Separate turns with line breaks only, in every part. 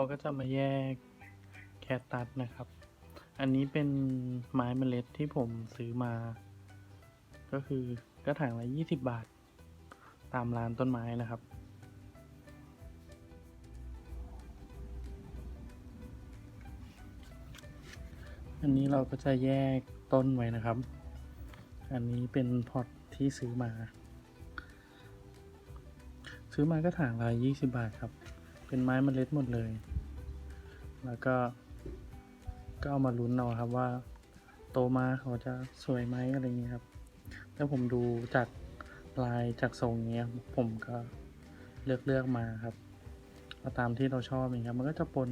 ราก็จะมาแยกแคตตัสนะครับ อันนี้เป็นไม้เมล็ดที่ผมซื้อมา ก็คือกระถางละยี่สิบบาท ตามร้านต้นไม้นะครับ อันนี้เราก็จะแยกต้นไว้นะครับ อันนี้เป็นพอตที่ซื้อมา ซื้อมาก็ถางละยี่สิบาทครับ เป็นไม้เมล็ดหมดเลย แล้วก็ก็เอามาลุ้นเอาครับว่า โตมาเขาจะสวยไหมอะไรเงี้ยครับแล้วผมดูจากลายจากทรงเงี้ยผมก็เลือกเลือกมาครับเาตามที่เราชอบเองครับมันก็จะปน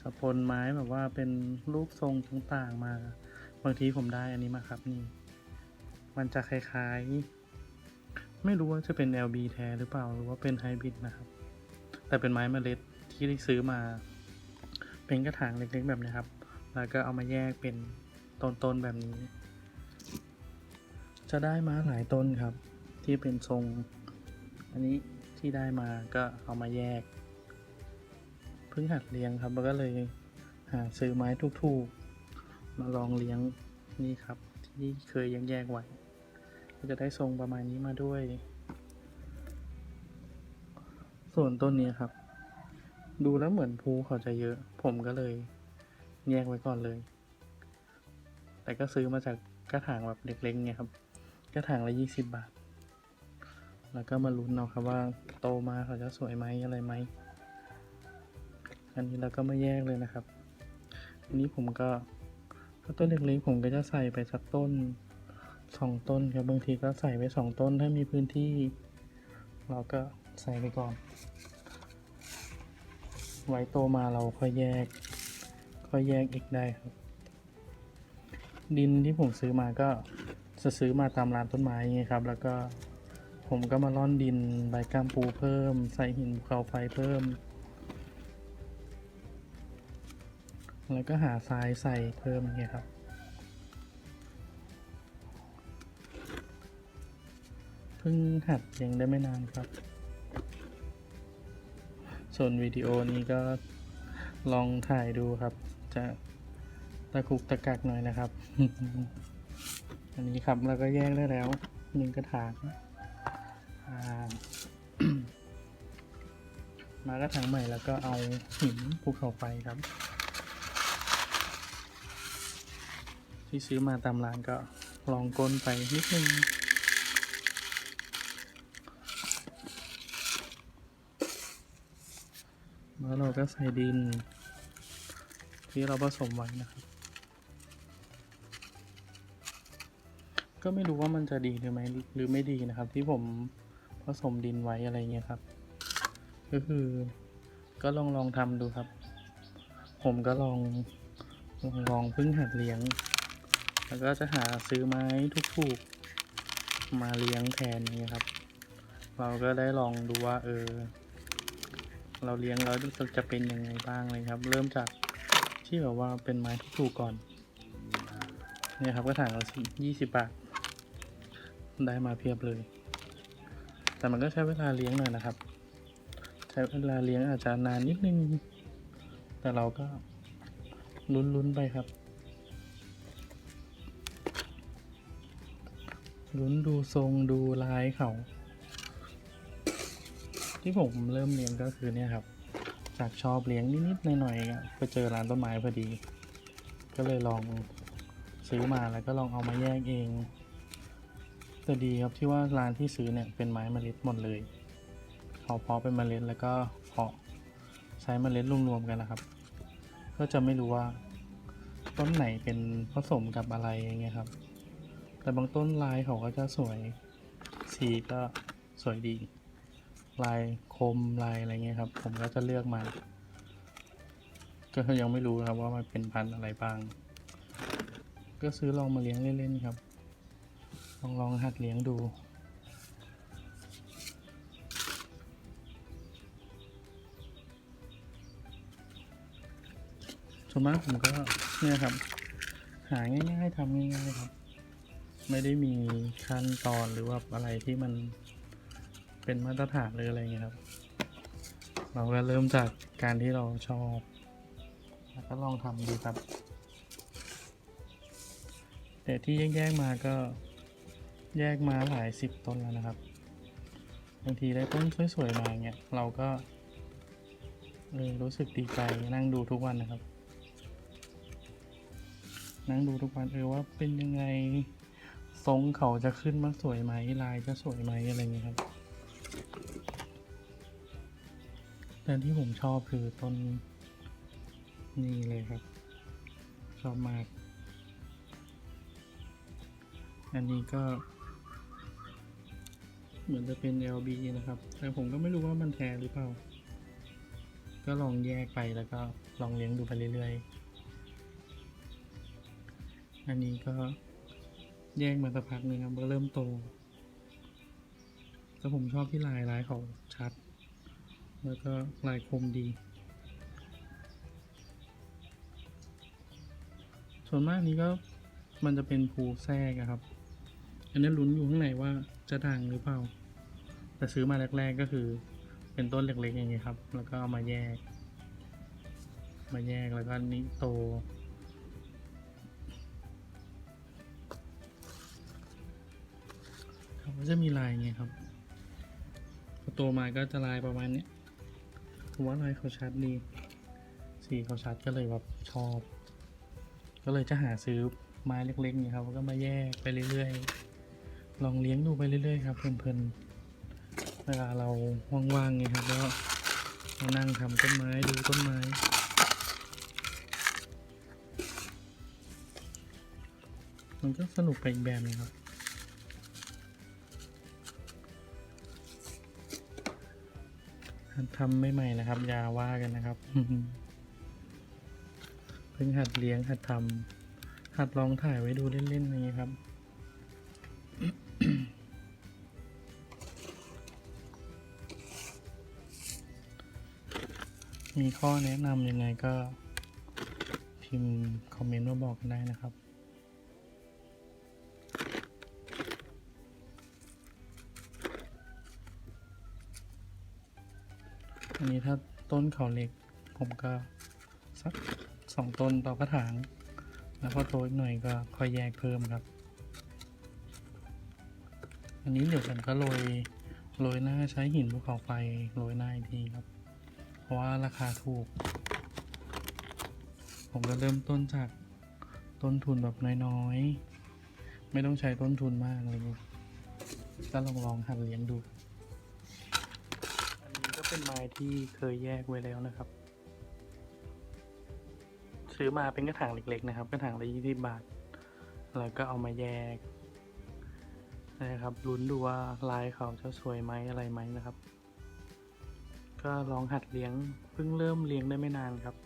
จะปนไม้แบบว่าเป็นรูปทรงต่างๆมา บางทีผมได้อันนี้มาครับนี่ มันจะคล้ายๆ ไม่รู้ว่าจะเป็น LB แท้หรือเปล่าหรือว่าเป็นไฮบริดนะครับ แต่เป็นไม้เมล็ดที่ได้ซื้อมา เป็นกระถางเล็กๆแบบนี้ครับ แล้วก็เอามาแยกเป็นต้นๆแบบนี้ จะได้มาหลายต้นครับ ที่เป็นทรง อันนี้ที่ได้มาก็เอามาแยก เพิ่งหัดเลี้ยงครับแล้วก็เลยหาซื้อไม้ถูกๆ มาลองเลี้ยงนี่ครับ ที่เคยยังแยกไว้ก็จะได้ทรงประมาณนี้มาด้วย ส่วนต้นนี้ครับ ดูแล้วเหมือนภูเขาจะเยอะ ผมก็เลย แยกไว้ก่อนเลย แต่ก็ซื้อมาจากกระถางแบบเล็กๆเนี่ยครับ กระถางละยี่สิบบาท แล้วก็มาลุ้นเอาครับว่าโตมาเขาจะสวยไหมอะไรไหม อันนี้เราก็มาแยกเลยนะครับ อันนี้ผมก็ถ้าต้นเล็กๆผมก็จะใส่ไปสักต้นสองต้นครับบางทีก็ใส่ไปสองต้นถ้ามีพื้นที่ เราก็ ใส่ไปก่อน ไว้โตมาเราค่อยแยก ค่อยแยกอีกได้ครับ ดินที่ผมซื้อมาก็จะซื้อมาตามร้านต้นไม้ไงครับ แล้วก็ผมก็มาร่อนดินใบกล้ามปูเพิ่ม ใส่หินภูเขาไฟเพิ่ม แล้วก็หาทรายใส่เพิ่มเงี้ยครับเพิ่งหัดยังได้ไม่นานครับ ส่วนวิดีโอนี้ก็ลองถ่ายดูครับ จะตะคุกตะกักหน่อยนะครับ อันนี้ครับเราก็แยกได้แล้วหนึ่งกระถางมากระถางใหม่แล้วก็เอาหินภูเขาไฟครับ ที่ซื้อมาตามร้านก็ลองก้นไปนิดนึง แล้วเราก็ใส่ดิน ที่เราผสมไว้นะครับ ก็ไม่รู้ว่ามันจะดีหรือไม่หรือไม่ดีนะครับ ที่ผมผสมดินไว้อะไรเงี้ยครับ ก็คือก็ลองลองทำดูครับ ผมก็ลองลองลองพิ่งหัดเลี้ยง แล้วก็จะหาซื้อไม้ถูกๆมาเลี้ยงแทนอย่างเงี้ครับ เราก็ได้ลองดูว่าเออ เราเลี้ยงแล้วจะเป็นยังไงบ้างเลยครับ เริ่มจากที่แบบว่าเป็นไม้ที่ถูกก่อนเนี่ยครับก็ถางละยี่สิบบาท ได้มาเพียบเลย แต่มันก็ใช้เวลาเลี้ยงหน่อยนะครับ ใช้เวลาเลี้ยงอาจจะนานนิดนึง แต่เราก็ลุ้นๆไปครับลุ้นดูทรงดูลายเขา ที่ผมเริ่มเลี้ยงก็คือเนี่ยครับ จากชอบเลี้ยงนิดๆหน่อยๆไปเจอร้านต้นไม้พอดี ก็เลยลองซื้อมาแล้วก็ลองเอามาแยกเองแต่ดีครับที่ว่าร้านที่ซื้อเนี่ยเป็นไม้เมล็ดหมดเลยเขาเพาะเป็นเมล็ดแล้วก็เพาะใช้เมล็ดรวมๆกันนะครับ ก็จะไม่รู้ว่าต้นไหนเป็นผสมกับอะไรอย่างเงี้ยครับ แต่บางต้นลายเขาก็จะสวย สีก็สวยดี ลายคมลายอะไรเงี้ยครับ ผมก็จะเลือกมา ก็ยังไม่รู้นะครับว่ามันเป็นพันธุ์อะไรบ้าง ก็ซื้อลองมาเลี้ยงเล่นๆครับ ลองลองหัดเลี้ยงดูส่วนมากผมก็เนี่ยครับ หาง่ายๆทำง่ายๆครับ ไม่ได้มีขั้นตอนหรือว่าอะไรที่มัน เป็นมาตรฐานหรืออะไรเงี้ยครับ เราก็เริ่มจากการที่เราชอบ แล้วก็ลองทำดูครับ แต่ที่แยกๆมาก็แยกมาหลายสิบต้นแล้วนะครับ บางทีได้ต้นสวยๆมาเงี้ยเราก็เออรู้สึกดีใจนั่งดูทุกวันนะครับ นั่งดูทุกวันเออว่าเป็นยังไงทรงเขาจะขึ้นมาสวยไหมลายจะสวยไหมอะไรเงี้ยครับ แต่ที่ผมชอบคือต้นนี่เลยครับ ชอบมาก อันนี้ก็ เหมือนจะเป็น LB นะครับ แต่ผมก็ไม่รู้ว่ามันแท้หรือเปล่า ก็ลองแยกไปแล้วก็ลองเลี้ยงดูไปเรื่อยๆ อันนี้ก็แยกมาสักพักหนึ่งครับก็เริ่มโต แต่ผมชอบที่ลายลายเขาชัด แล้วก็ลายคมดี ส่วนมากนี้ก็มันจะเป็นภูแทรกครับ อันนี้ลุ้นอยู่ข้างในว่าจะดังหรือเปล่า แต่ซื้อมาแรก ๆก็คือเป็นต้นเล็กๆอย่างเงี้ยครับ แล้วก็เอามาแยก มาแยกแล้วก็นี้โตเขาก็จะมีลายไงครับ พอโตมาก็จะลายประมาณเนี้ยผมว่าลายเขาชัดดี สีเขาชัดก็เลยแบบชอบ ก็เลยจะหาซื้อไม้เล็กๆนี่ครับแล้วก็มาแยกไปเรื่อยๆ ลองเลี้ยงดูไปเรื่อยๆครับเพลินๆ เวลาเราว่างๆไงครับแล้วมานั่งทำต้นไม้ดูต้นไม้มันก็สนุกไปอีกแบบนึงครับ ทำไม่ใหม่ๆนะครับอย่าว่ากันนะครับเพิ่งหัดเลี้ยงหัดทำหัดลองถ่ายไว้ดูเล่นๆอย่างนี้ครับมีข้อแนะนำยังไงก็พิมพ์คอมเมนต์มาบอกกันได้นะครับ อันนี้ถ้าต้นเขาเล็ก ผมก็สักสองต้นต่อกระถาง แล้วพอโตอีกหน่อยก็ค่อยแยกเพิ่มครับ อันนี้เดี๋ยวผมก็โรยโรยหน้าใช้หินภูเขาไฟโรยหน้าอีกทีครับ เพราะว่าราคาถูก ผมก็เริ่มต้นจากต้นทุนแบบน้อยๆ ไม่ต้องใช้ต้นทุนมากเลยก็ลองลองหัดเลี้ยงดู เป็นไม้ที่เคยแยกไว้แล้วนะครับ ซื้อมาเป็นกระถางเล็ก ๆ นะครับ กระถางละยี่สิบบาท แล้วก็เอามาแยกนะครับลุ้นดูว่าลายเขาจะสวยไหมอะไรไหมนะครับ ก็ลองหัดเลี้ยงเพิ่งเริ่มเลี้ยงได้ไม่นานครับ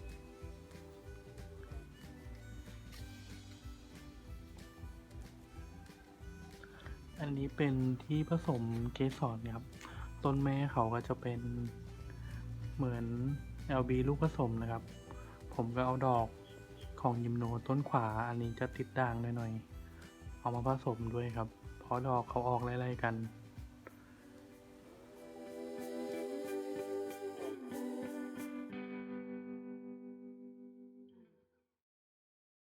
อันนี้เป็นที่ผสมเกสรครับ ต้นแม่เขาก็จะเป็นเหมือน LB ลูกผสมนะครับ ผมก็เอาดอกของยิมโนต้นขวาอันนี้จะติดด่างหน่อยๆ เอามาผสมด้วยครับ เพราะดอกเขาออกไล่ๆกัน